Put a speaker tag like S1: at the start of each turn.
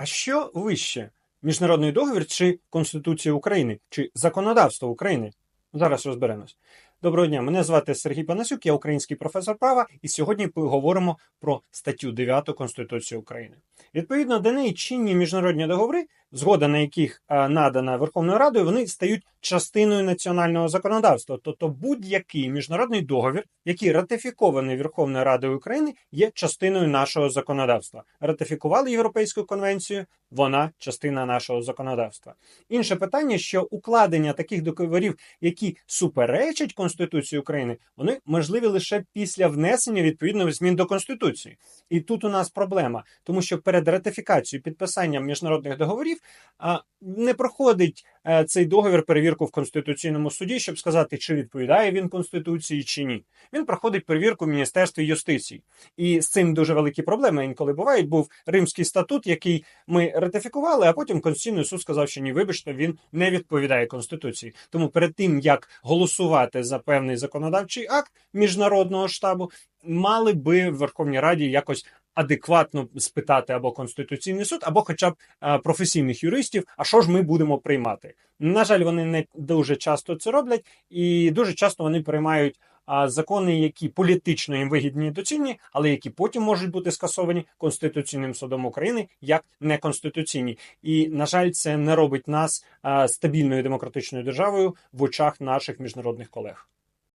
S1: А що вище? Міжнародний договір чи Конституція України, чи законодавство України? Зараз розберемось. Доброго дня, мене звати Сергій Панасюк, я український професор права, і сьогодні поговоримо про статтю 9 Конституції України. Відповідно до неї чинні міжнародні договори, згода на яких е, надана Верховною Радою, вони стають частиною національного законодавства. Тобто будь-який міжнародний договір, який ратифікований Верховною Радою України, є частиною нашого законодавства. Ратифікували Європейську конвенцію, вона частина нашого законодавства. Інше питання, що укладення таких договорів, які суперечать Конституції України, вони можливі лише після внесення відповідних змін до Конституції. І тут у нас проблема, тому що перед ратифікацією підписанням міжнародних договорів не проходить е, цей договір перевірку в Конституційному суді, щоб сказати, чи відповідає він Конституції чи ні. Він проходить перевірку в Міністерстві юстиції. І з цим дуже великі проблеми інколи бувають. Був Римський статут, який ми ратифікували, а потім Конституційний суд сказав, що ні, вибачте, він не відповідає Конституції. Тому перед тим як голосувати за певний законодавчий акт міжнародного штабу, мали би в Верховній Раді якось адекватно спитати або Конституційний суд, або хоча б е, професійних юристів, а що ж ми будемо приймати. На жаль, вони не дуже часто це роблять, і дуже часто вони приймають закони, які політично їм вигідні і доцільні, але які потім можуть бути скасовані Конституційним судом України як неконституційні. І на жаль, це не робить нас стабільною демократичною державою в очах наших міжнародних колег.